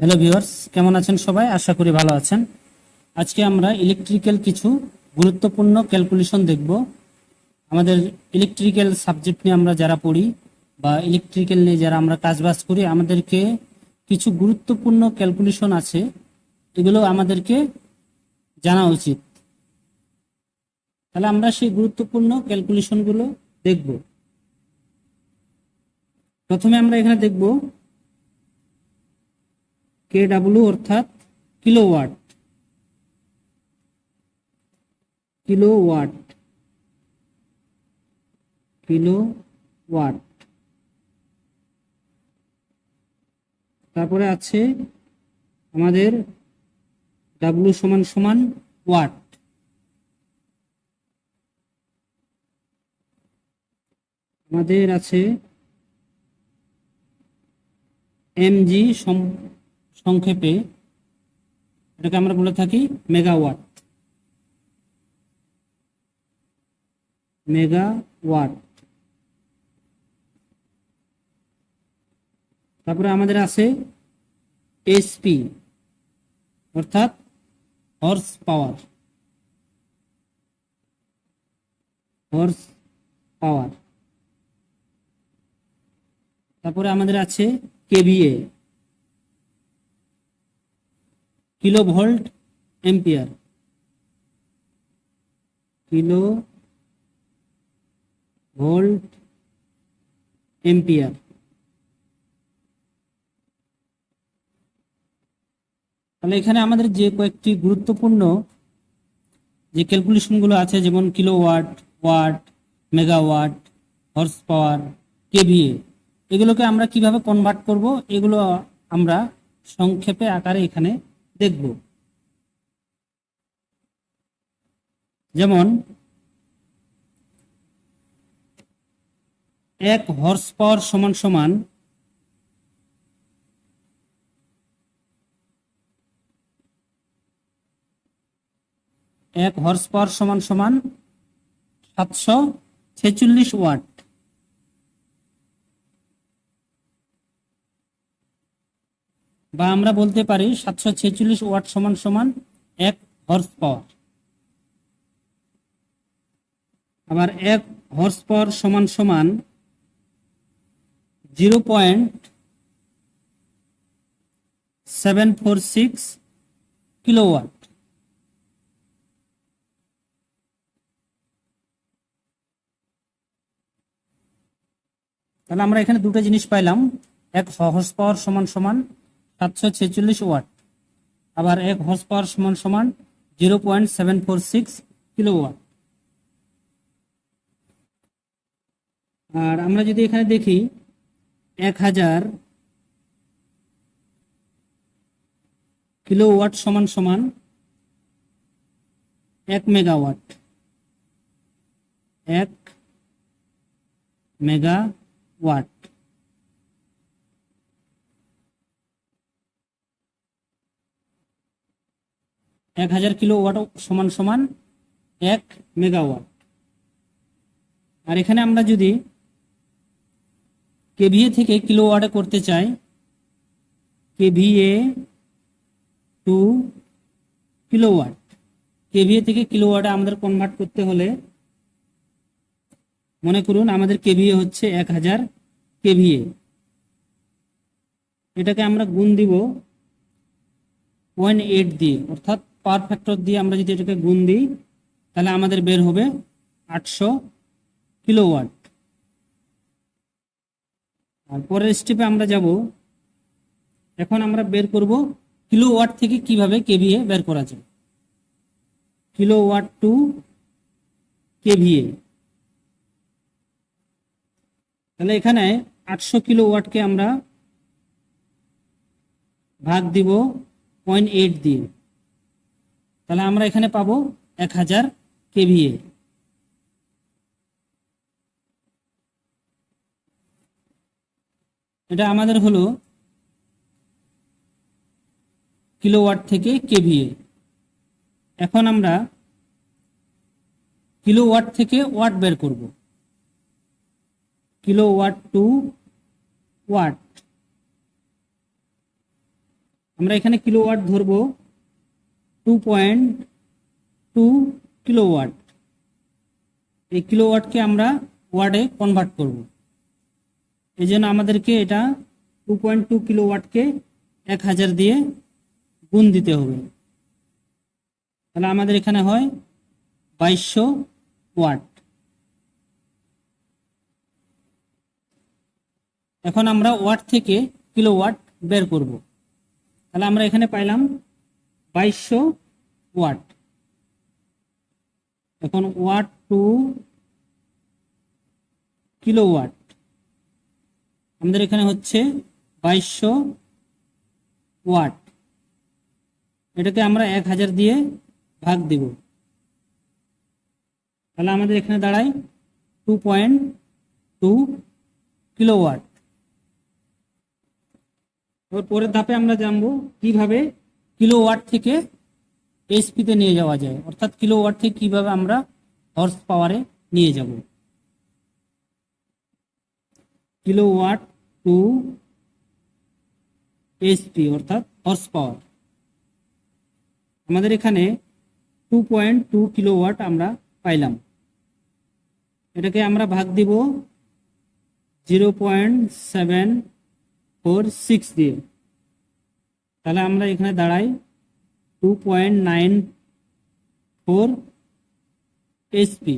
Hello viewers কেমন আছেন সবাই? আশা করি ভালো আছেন। আজকে আমরা ইলেকট্রিক্যাল কিছু গুরুত্বপূর্ণ ক্যালকুলেশন দেখব। আমাদের ইলেকট্রিক্যাল সাবজেক্ট নিয়ে আমরা যারা পড়ি বা ইলেকট্রিক্যাল নিয়ে যারা আমরা কাজবাজ করি, আমাদেরকে কিছু গুরুত্বপূর্ণ ক্যালকুলেশন আছে। এগুলো আমাদেরকে জানা উচিত। তাহলে আমরা সেই গুরুত্বপূর্ণ ক্যালকুলেশনগুলো দেখব। প্রথমে আমরা এখানে দেখব কে ডাব্লু অর্থাৎ কিলোওয়াট। কিলোওয়াট। কিলোওয়াট। তারপরে আছে আমাদের ডাব্লু সমান সমান ওয়াট। আমাদের আছে এমজি সংক্ষেপে এটাকে আমরা বলে থাকি মেগাওয়াট মেগাওয়াট তারপরে আমাদের আছে এসপি অর্থাৎ হর্স পাওয়ার হর্স পাওয়ার তারপরে আমাদের আছে KVA kilo volt ampere kilo volt ampere তাহলে এখানে আমাদের যে কয়েকটি গুরুত্বপূর্ণ যে ক্যালকুলেশনগুলো আছে, যেমন kilo watt watt megawatt horse power KVA, এগুলোকে আমরা কীভাবে কনভার্ট করব, এগুলো আমরা সংক্ষেপে আকারে এখানে দেখব। যেমন, এক হর্স পাওয়ার সমান সমান এক হর্স পাওয়ার সমান সমান সাতশো ছেচল্লিশ ওয়াট বা আমরা বলতে পারি সাতশো ছেচল্লিশ ওয়াট সমান সমান এক হর্স পাওয়ার আবার এক হর্স পাওয়ার সমান সমান zero point seven four six kilowatt তাহলে আমরা এখানে দুটো জিনিস পাইলাম, এক হর্স পাওয়ার সমান সমান সাতশো ছেচল্লিশ ওয়াট। আবার এক হর্স পাওয়ার সমান সমান zero point seven four six kilo watt আর আমরা যদি এখানে দেখি, এক হাজার কিলো ওয়াট সমান সমান এক মেগাওয়াট। এক মেগা ওয়াট এক হাজার কিলো ওয়াট সমান সমান এক মেগাওয়াট। আর এখানে আমরা যদি কেভিএ থেকে কিলো ওয়াটে করতে চাই, KVA to kilo watt. KVA থেকে কিলো ওয়াটে আমাদের কনভার্ট করতে হলে মনে করুন আমাদের কেভিএ হচ্ছে এক হাজার কেভিএ। এটাকে আমরা গুণ দিব পয়েন্ট এইট দিয়ে, অর্থাৎ পাওয়ার ফ্যাক্টর দিয়ে আমরা যদি এটাকে গুণ দিই, তাহলে আমাদের বের হবে আটশো কিলোওয়াট। আর পরের স্টেপে আমরা যাব। এখন আমরা বের করব কিলোওয়াট থেকে কীভাবে কেভিএ বের করা যায়। Kilowatt to KVA. তাহলে এখানে আটশো কিলো ওয়াটকে আমরা ভাগ দিব পয়েন্ট এইট দিয়ে। তাহলে আমরা এখানে পাবো এক হাজার কেভিএ। এটা আমাদের হলো কিলোওয়াট থেকে কেভিএ। এখন আমরা কিলোওয়াট থেকে ওয়াট বের করব। Kilowatt to watt. আমরা এখানে কিলোওয়াট ধরবো টু পয়েন্ট টু কিলোওয়াট এই কিলোওয়াটকে আমরা ওয়ার্ডে কনভার্ট করব। এই জন্য আমাদেরকে এটা টু পয়েন্ট টু কিলোওয়াটকে এক হাজার দিয়ে গুণ দিতে হবে। তাহলে আমাদের এখানে হয় বাইশশো ওয়াট এখন আমরা ওয়াট থেকে কিলোওয়াট বের করব। তাহলে আমরা এখানে পাইলাম বাইশশো ওয়াট। এখন ওয়াট টু কিলোওয়াট। আমাদের এখানে হচ্ছে বাইশশো ওয়াট। এটাকে আমরা এক হাজার দিয়ে ভাগ দিব। তাহলে আমাদের এখানে দাঁড়ায় টু পয়েন্ট টু কিলোওয়াট। এবার পরের ধাপে আমরা জানব কীভাবে কিলোওয়াট থেকে এইচপিতে নিয়ে যাওয়া যায়। অর্থাৎ কিলোওয়াট থেকে কীভাবে আমরা হর্স পাওয়ারে নিয়ে যাব। কিলোওয়াট টু এইচপি অর্থাৎ হর্স পাওয়ার আমাদের এখানে টু পয়েন্ট টু কিলোওয়াট আমরা পাইলাম। এটাকে আমরা ভাগ দিব zero point seven four six দিয়ে। তাহলে আমরা এখানে দাঁড়াই। Two point nine four HP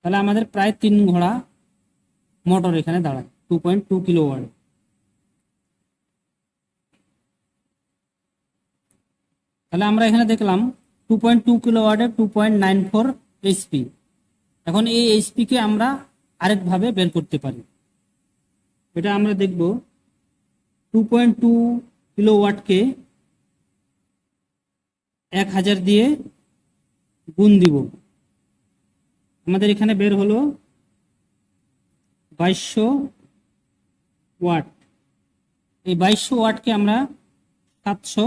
তাহলে আমাদের প্রায় তিন ঘোড়া মোটর এখানে দাঁড়ায় two point two kilo watt তাহলে আমরা এখানে দেখলাম টু পয়েন্ট টু কিলো ওয়ার্ডে two point nine four HP এখন এই এইচপিকে আমরা আরেকভাবে বের করতে পারি। এটা আমরা দেখব। টু পয়েন্ট টু কিলো ওয়াটকে এক হাজার দিয়ে গুণ দিব। আমাদের এখানে বের হলো বাইশশো ওয়াট। এই বাইশশো ওয়াটকে আমরা সাতশো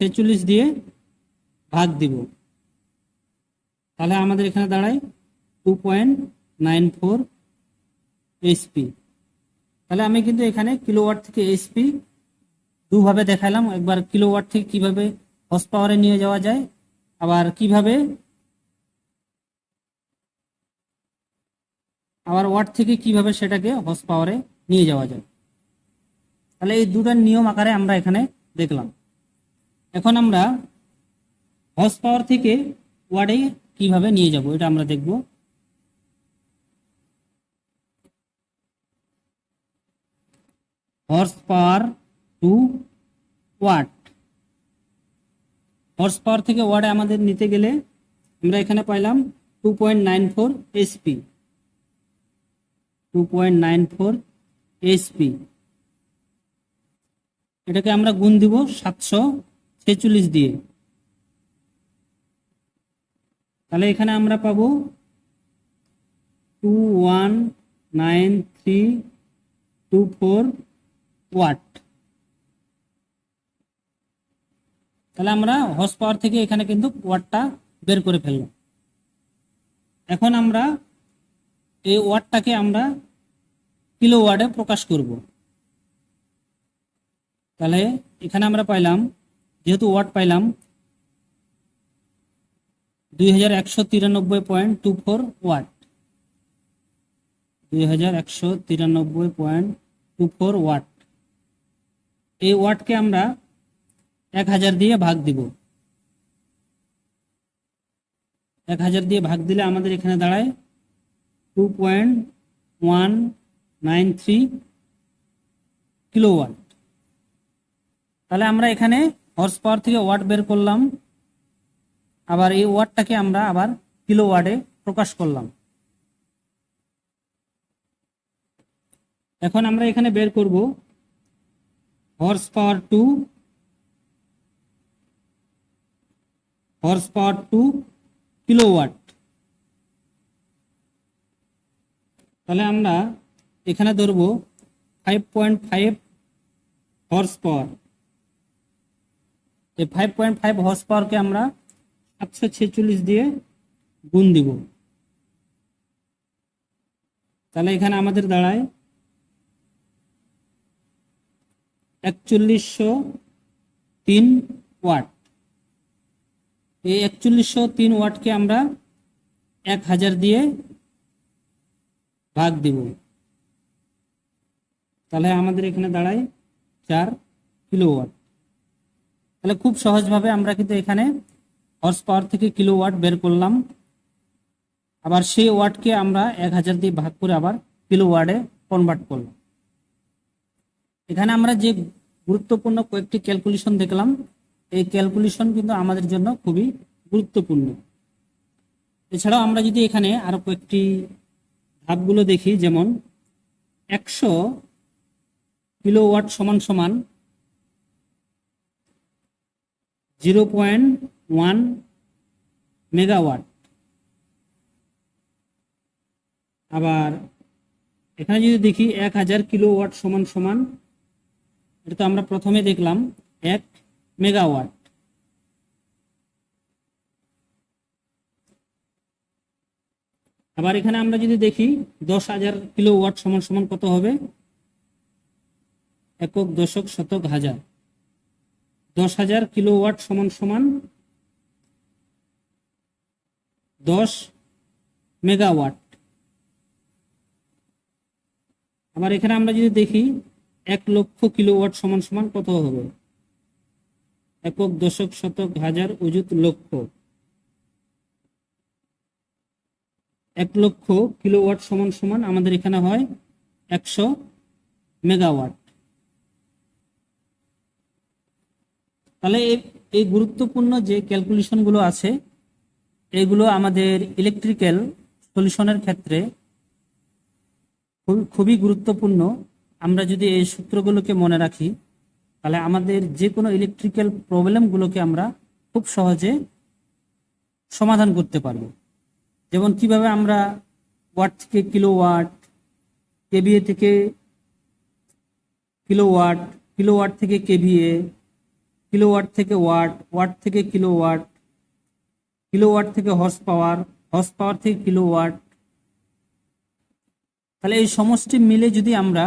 ছেচল্লিশ দিয়ে ভাগ দিব। তাহলে আমাদের এখানে দাঁড়ায় two point nine four HP তাহলে আমি কিন্তু এখানে কিলোওয়াট থেকে এইচপি দুভাবে দেখালাম। একবার কিলোওয়াট থেকে কীভাবে হর্স পাওয়ারে নিয়ে যাওয়া যায়, আবার কীভাবে আবার ওয়াট থেকে কীভাবে সেটাকে হর্স পাওয়ারে নিয়ে যাওয়া যায়। তাহলে এই দুটার নিয়ম আকারে আমরা এখানে দেখলাম। এখন আমরা হর্স পাওয়ার থেকে ওয়ার্ডে কীভাবে নিয়ে যাব, এটা আমরা দেখব। Horse power to watt horse power থেকে ওয়ার্ডে আমাদের নিতে গেলে আমরা এখানে পাইলাম two point nine four HP two point nine four HP এটাকে আমরা গুণ দিব সাতশো ছেচল্লিশ দিয়ে। তাহলে এখানে আমরা পাবো two one nine three two four watt? তাহলে আমরা হর্স পাওয়ার থেকে এখানে কিন্তু ওয়াটটা বের করে ফেললাম। এখন আমরা এই ওয়াটটাকে আমরা কিলো ওয়ার্ডে প্রকাশ করব। তাহলে এখানে আমরা পাইলাম, যেহেতু ওয়াট পাইলাম, দুই হাজার একশো তিরানব্বই পয়েন্ট টু ফোর ওয়াট। দুই হাজার একশো তিরানব্বই পয়েন্ট টু ফোর ওয়াট। এই ওয়াটকে আমরা এক হাজার দিয়ে ভাগ দিব। এক হাজার দিয়ে ভাগ দিলে আমাদের এখানে দাঁড়ায় two point one nine three kilo watt তাহলে আমরা এখানে হর্স পাওয়ার থেকে ওয়াট বের করলাম। আবার এই ওয়াটটাকে আমরা আবার কিলো ওয়ার্ডে প্রকাশ করলাম। এখন আমরা এখানে বের করব। Horsepower to horsepower to kilowatt তাহলে আমরা এখানে ধরবো five point five horse power এই ফাইভ পয়েন্ট ফাইভ হর্স পাওয়ারকে আমরা সাতশো ছেচল্লিশ দিয়ে গুণ দিব। তাহলে এখানে আমাদের দাঁড়ায় একচল্লিশশো তিন ওয়াট। এই একচল্লিশশো তিন ওয়াটকে আমরা এক হাজার দিয়ে ভাগ দিব। তাহলে আমাদের এখানে দাঁড়ায় চার কিলোওয়াট। তাহলে খুব সহজভাবে আমরা কিন্তু এখানে হর্স পাওয়ার থেকে কিলোওয়াট বের করলাম। আবার সেই ওয়াটকে আমরা এক হাজার দিয়ে ভাগ করে আবার কিলোওয়াটে কনভার্ট করলাম। এখানে আমরা যে গুরুত্বপূর্ণ কয়েকটি ক্যালকুলেশন দেখলাম। এই ক্যালকুলেশন কিন্তু আমাদের জন্য খুবই গুরুত্বপূর্ণ। এছাড়াও আমরা যদি এখানে আরও কয়েকটি ধাপগুলো দেখি, যেমন একশো কিলোওয়াট সমান সমান জিরো পয়েন্ট ওয়ান মেগাওয়াট। আবার এখানে যদি দেখি এক হাজার কিলোওয়াট সমান সমান এটা তো আমরা প্রথমে দেখলাম, এক মেগাওয়াট। আবার এখানে আমরা যদি দেখি, দশ হাজার কিলোওয়াট সমান সমান কত হবে? একক দশক শতক হাজার। দশ হাজার কিলো ওয়াট সমান সমান দশ মেগাওয়াট। আবার এখানে আমরা যদি দেখি এক লক্ষ কিলোওয়াট সমান সমান কত হবে? একক, দশক, শতক, হাজার, অযুত, লক্ষ। এক লক্ষ কিলোওয়াট সমান সমান আমাদের এখানে হয় একশো মেগাওয়াট। তাহলে এই- গুরুত্বপূর্ণ যে ক্যালকুলেশনগুলো আছে, এগুলো আমাদের ইলেকট্রিক্যাল সলিউশনের ক্ষেত্রে খুব- খুবই গুরুত্বপূর্ণ। আমরা যদি এই সূত্রগুলোকে মনে রাখি, তাহলে আমাদের যে কোনো ইলেকট্রিক্যাল প্রবলেমগুলোকে আমরা খুব সহজে সমাধান করতে পারব। যেমন কীভাবে আমরা ওয়াট থেকে কিলো কিলোওয়াট কেভিএ থেকে কিলোওয়াট কিলোওয়াট থেকে কেভিএ কিলোওয়াট থেকে ওয়াট ওয়াট থেকে কিলোওয়াট কিলোওয়াট থেকে হর্স পাওয়ার হর্স পাওয়ার থেকে কিলোওয়াট তাহলে এই সমষ্টি মিলে যদি আমরা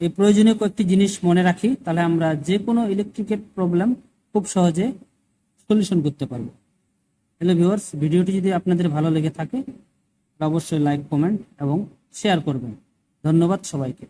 এই প্রয়োজনীয় কয়েকটি জিনিস মনে রাখি, তাহলে আমরা যে কোনো ইলেকট্রিকের প্রবলেম খুব সহজে সলিউশন করতে পারব। হ্যালো ভিউয়ার্স ভিডিওটি যদি আপনাদের ভালো লেগে থাকে অবশ্যই লাইক কমেন্ট এবং শেয়ার করবেন। ধন্যবাদ সবাইকে।